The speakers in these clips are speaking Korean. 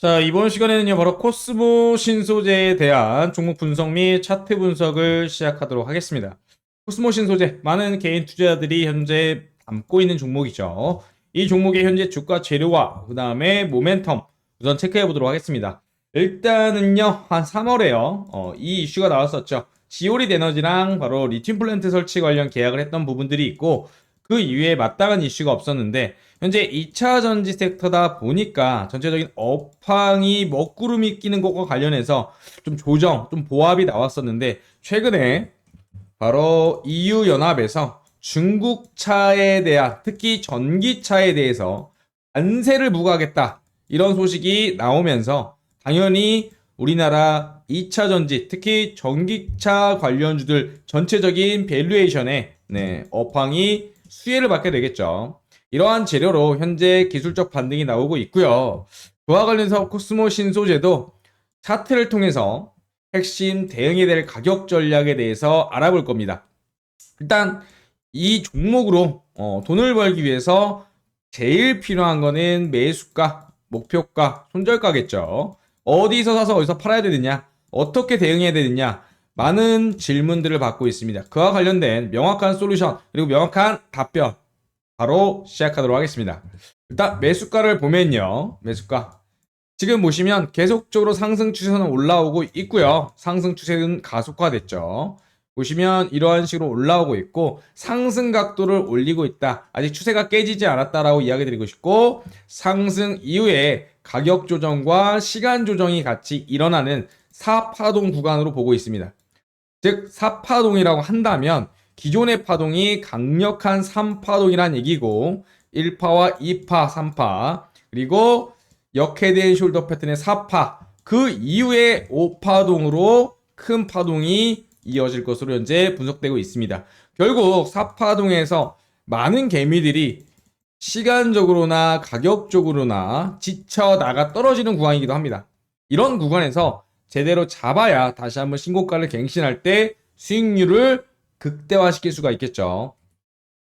자, 이번 시간에는요, 바로 코스모 신소재에 대한 종목 분석 및 차트 분석을 시작하도록 하겠습니다. 코스모 신소재, 많은 개인 투자자들이 현재 담고 있는 종목이죠. 이 종목의 현재 주가 재료와 그 다음에 모멘텀 우선 체크해 보도록 하겠습니다. 일단은요, 한 3월에요, 어, 이 이슈가 나왔었죠. 지오리 에너지랑 바로 리튬 플랜트 설치 관련 계약을 했던 부분들이 있고, 그 이후에 마땅한 이슈가 없었는데, 현재 2차 전지 섹터다 보니까 전체적인 업황이 먹구름이 끼는 것과 관련해서 좀 조정, 좀 보합이 나왔었는데 최근에 바로 EU 연합에서 중국 차에 대한 특히 전기차에 대해서 관세를 부과하겠다 이런 소식이 나오면서 당연히 우리나라 2차 전지 특히 전기차 관련주들 전체적인 밸류에이션에 네, 업황이 수혜를 받게 되겠죠. 이러한 재료로 현재 기술적 반등이 나오고 있고요. 그와 관련해서 코스모 신소재도 차트를 통해서 핵심 대응해야 될 가격 전략에 대해서 알아볼 겁니다. 일단 이 종목으로 어, 돈을 벌기 위해서 제일 필요한 거는 매수가, 목표가, 손절가겠죠. 어디서 사서 어디서 팔아야 되느냐, 어떻게 대응해야 되느냐, 많은 질문들을 받고 있습니다. 그와 관련된 명확한 솔루션 그리고 명확한 답변 바로 시작하도록 하겠습니다. 일단 매수가를 보면요. 매수가. 지금 보시면 계속적으로 상승 추세는 올라오고 있고요. 상승 추세는 가속화됐죠. 보시면 이러한 식으로 올라오고 있고 상승 각도를 올리고 있다. 아직 추세가 깨지지 않았다라고 이야기 드리고 싶고 상승 이후에 가격 조정과 시간 조정이 같이 일어나는 4파동 구간으로 보고 있습니다. 즉 4파동이라고 한다면 기존의 파동이 강력한 3파동이란 얘기고 1파와 2파, 3파 그리고 역헤드앤 숄더 패턴의 4파 그 이후에 5파동으로 큰 파동이 이어질 것으로 현재 분석되고 있습니다. 결국 4파동에서 많은 개미들이 시간적으로나 가격적으로나 지쳐 나가 떨어지는 구간이기도 합니다. 이런 구간에서 제대로 잡아야 다시 한번 신고가를 갱신할 때 수익률을 극대화시킬 수가 있겠죠.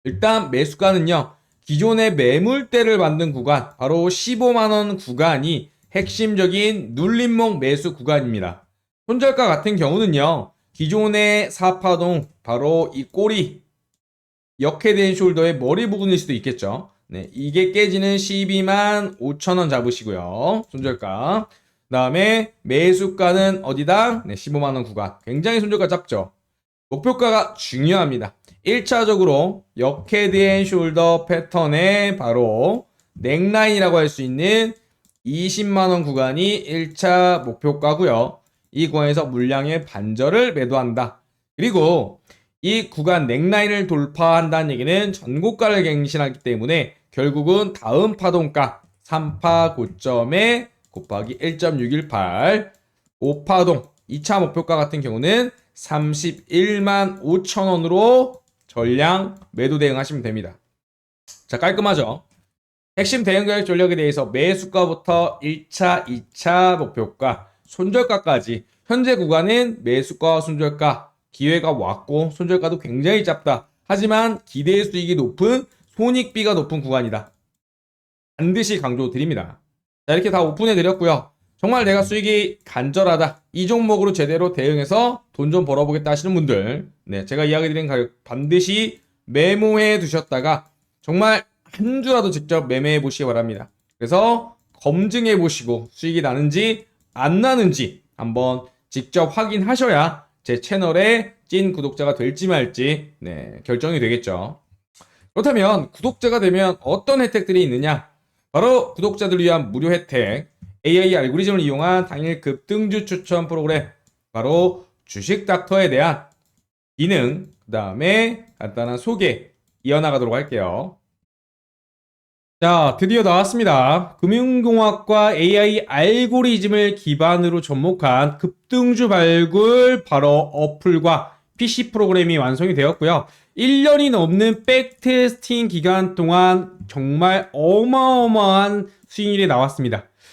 일단 매수가는요. 기존의 매물대를 만든 구간, 바로 15만원 구간이 핵심적인 눌림목 매수 구간입니다. 손절가 같은 경우는요. 기존의 사파동, 바로 이 꼬리, 역해된 숄더의 머리 부분일 수도 있겠죠. 네, 이게 깨지는 12만 5천원 잡으시고요. 손절가. 그 다음에 매수가는 어디다? 네, 15만원 구간. 굉장히 손절가 잡죠. 목표가가 중요합니다. 1차적으로 역헤드 숄더 패턴의 바로 넥라인이라고 할 수 있는 20만원 구간이 1차 목표가고요. 이 구간에서 물량의 반절을 매도한다. 그리고 이 구간 넥라인을 돌파한다는 얘기는 전고가를 갱신하기 때문에 결국은 다음 파동가 3파 고점에 곱하기 1.618 5파동 2차 목표가 같은 경우는 31만 5천 원으로 전량 매도 대응하시면 됩니다. 자, 깔끔하죠? 핵심 대응 가격 전략에 대해서 매수가부터 1차, 2차 목표가, 손절가까지 현재 구간은 매수가와 손절가 기회가 왔고 손절가도 굉장히 짧다. 하지만 기대 수익이 높은 손익비가 높은 구간이다. 반드시 강조드립니다. 자, 이렇게 다 오픈해 드렸고요. 정말 내가 수익이 간절하다. 이 종목으로 제대로 대응해서 돈 좀 벌어보겠다 하시는 분들, 네, 제가 이야기 드린 가격 반드시 메모해 두셨다가 정말 한 주라도 직접 매매해 보시기 바랍니다. 그래서 검증해 보시고 수익이 나는지 안 나는지 한번 직접 확인하셔야 제 채널의 찐 구독자가 될지 말지 네, 결정이 되겠죠. 그렇다면 구독자가 되면 어떤 혜택들이 있느냐? 바로 구독자들 위한 무료 혜택, AI 알고리즘을 이용한 당일 급등주 추천 프로그램, 바로 주식 닥터에 대한 기능, 그 다음에 간단한 소개 이어나가도록 할게요. 자, 드디어 나왔습니다. 금융공학과 AI 알고리즘을 기반으로 접목한 급등주 발굴 바로 어플과 PC 프로그램이 완성이 되었고요. 1년이 넘는 백테스팅 기간 동안 정말 어마어마한 수익률이 나왔습니다.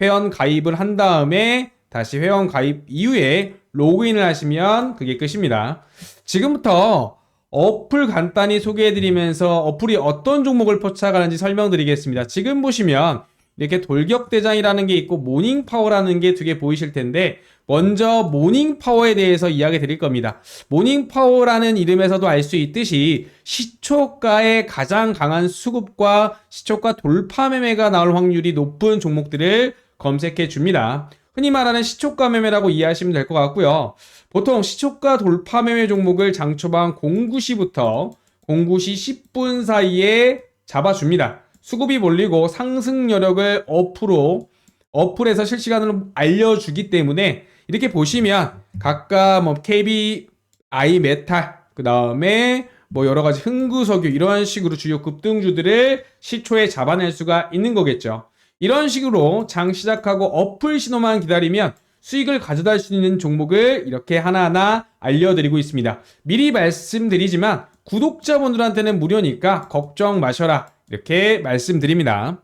회원 가입을 한 다음에 다시 회원 가입 이후에 로그인을 하시면 그게 끝입니다. 지금부터 어플 간단히 소개해드리면서 어플이 어떤 종목을 포착하는지 설명드리겠습니다. 지금 보시면 이렇게 돌격대장이라는 게 있고 모닝파워라는 게 두 개 보이실 텐데 먼저 모닝 파워에 대해서 이야기 드릴 겁니다. 모닝 파워라는 이름에서도 알 수 있듯이 시초가의 가장 강한 수급과 시초가 돌파 매매가 나올 확률이 높은 종목들을 검색해 줍니다. 흔히 말하는 시초가 매매라고 이해하시면 될 것 같고요. 보통 시초가 돌파 매매 종목을 장초반 09시부터 09시 10분 사이에 잡아줍니다. 수급이 몰리고 상승 여력을 어플로 어플에서 실시간으로 알려주기 때문에 이렇게 보시면 각각 뭐 KB, I 메탈, 그 다음에 뭐 여러 가지 흥구석유 이러한 식으로 주요 급등주들을 시초에 잡아낼 수가 있는 거겠죠. 이런 식으로 장 시작하고 어플 신호만 기다리면 수익을 가져다 수 있는 종목을 이렇게 하나하나 알려드리고 있습니다. 미리 말씀드리지만 구독자분들한테는 무료니까 걱정 마셔라. 이렇게 말씀드립니다.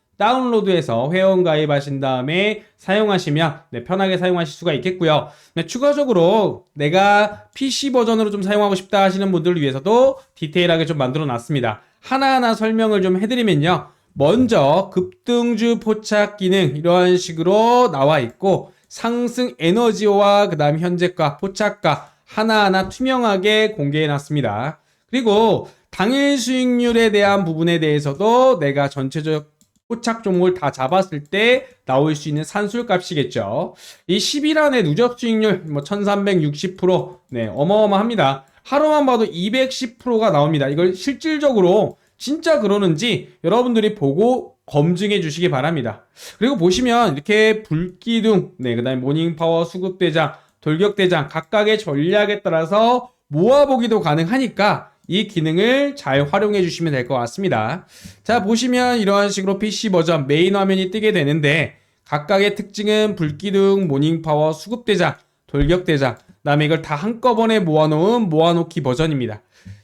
다운로드해서 회원 가입하신 다음에 사용하시면 네, 편하게 사용하실 수가 있겠고요. 네, 추가적으로 내가 PC 버전으로 좀 사용하고 싶다 하시는 분들을 위해서도 디테일하게 좀 만들어 놨습니다. 하나하나 설명을 좀 해드리면요. 먼저 급등주 포착 기능 이러한 식으로 나와 있고 상승 에너지와 그 다음 현재가 포착가 하나하나 투명하게 공개해 놨습니다. 그리고 당일 수익률에 대한 부분에 대해서도 내가 전체적 포착 종목을 다 잡았을 때 나올 수 있는 산술 값이겠죠. 이 10일 안에 누적 수익률 뭐 1360%, 네, 어마어마합니다. 하루만 봐도 210%가 나옵니다. 이걸 실질적으로 진짜 그러는지 여러분들이 보고 검증해 주시기 바랍니다. 그리고 보시면 이렇게 불기둥, 네, 그 다음에 모닝파워, 수급대장, 돌격대장 각각의 전략에 따라서 모아보기도 가능하니까 이 기능을 잘 활용해 주시면 될 것 같습니다. 자, 보시면 이러한 식으로 PC 버전 메인 화면이 뜨게 되는데 각각의 특징은 불기둥, 모닝파워, 수급대장, 돌격대장, 그다음에 이걸 다 한꺼번에 모아놓은 모아놓기 버전입니다.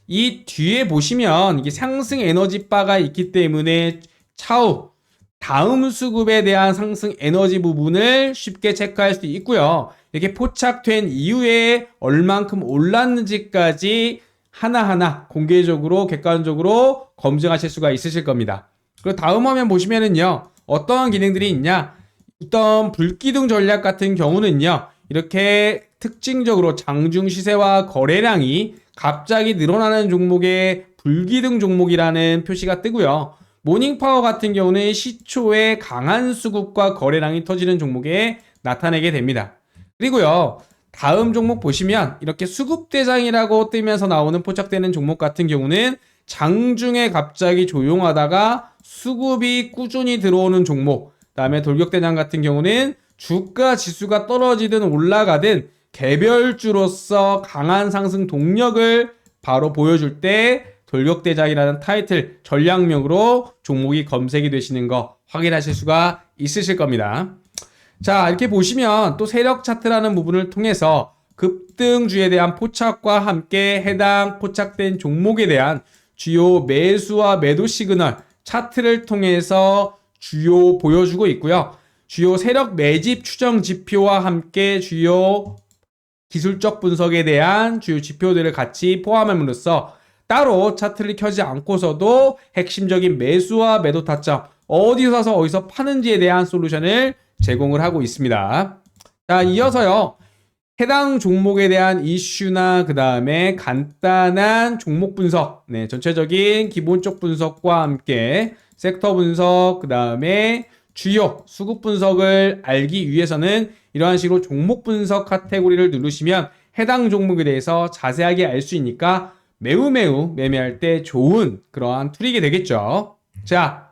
이 뒤에 보시면 이게 상승 에너지 바가 있기 때문에 차후 다음 수급에 대한 상승 에너지 부분을 쉽게 체크할 수 있고요. 이렇게 포착된 이후에 얼만큼 올랐는지까지 하나하나 공개적으로 객관적으로 검증하실 수가 있으실 겁니다. 그리고 다음 화면 보시면은요. 어떠한 기능들이 있냐? 어떤 불기둥 전략 같은 경우는요. 이렇게 특징적으로 장중 시세와 거래량이 갑자기 늘어나는 종목의 불기둥 종목이라는 표시가 뜨고요. 모닝파워 같은 경우는 시초에 강한 수급과 거래량이 터지는 종목에 나타내게 됩니다. 그리고요. 다음 종목 보시면 이렇게 수급대장이라고 뜨면서 나오는 포착되는 종목 같은 경우는 장중에 갑자기 조용하다가 수급이 꾸준히 들어오는 종목. 그다음에 돌격대장 같은 경우는 주가 지수가 떨어지든 올라가든 개별주로서 강한 상승 동력을 바로 보여줄 때 돌격대장이라는 타이틀 전략명으로 종목이 검색이 되시는 거 확인하실 수가 있으실 겁니다. 자, 이렇게 보시면 또 세력 차트라는 부분을 통해서 급등주에 대한 포착과 함께 해당 포착된 종목에 대한 주요 매수와 매도 시그널 차트를 통해서 주요 보여주고 있고요. 주요 세력 매집 추정 지표와 함께 주요 기술적 분석에 대한 주요 지표들을 같이 포함함으로써 따로 차트를 켜지 않고서도 핵심적인 매수와 매도 타점 어디서 사서 어디서 파는지에 대한 솔루션을 제공을 하고 있습니다. 자, 이어서요. 해당 종목에 대한 이슈나 그 다음에 간단한 종목 분석, 네, 전체적인 기본적 분석과 함께 섹터 분석, 그 다음에 주요 수급 분석을 알기 위해서는 이러한 식으로 종목 분석 카테고리를 누르시면 해당 종목에 대해서 자세하게 알 수 있으니까 매우 매우 매매할 때 좋은 그러한 툴이게 되겠죠. 자,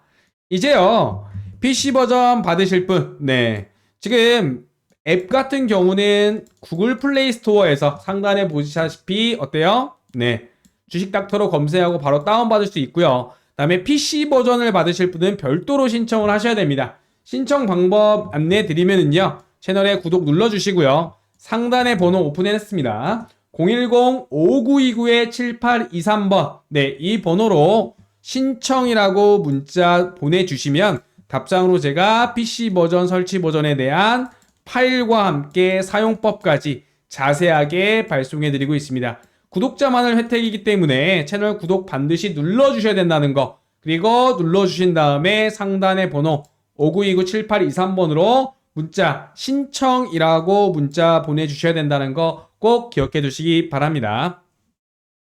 이제요. PC 버전 받으실 분, 네. 지금 앱 같은 경우는 구글 플레이 스토어에서 상단에 보시다시피 어때요? 네. 주식 닥터로 검색하고 바로 다운받을 수 있고요. 다음에 PC 버전을 받으실 분은 별도로 신청을 하셔야 됩니다. 신청 방법 안내 드리면은요. 채널에 구독 눌러주시고요. 상단에 번호 오픈했습니다. 010-5929-7823번. 네, 이 번호로 신청이라고 문자 보내주시면 답장으로 제가 PC 버전 설치 버전에 대한 파일과 함께 사용법까지 자세하게 발송해 드리고 있습니다. 구독자만을 혜택이기 때문에 채널 구독 반드시 눌러 주셔야 된다는 거. 그리고 눌러 주신 다음에 상단의 번호 5929-7823번으로 문자 신청이라고 문자 보내 주셔야 된다는 거 꼭 기억해 두시기 바랍니다.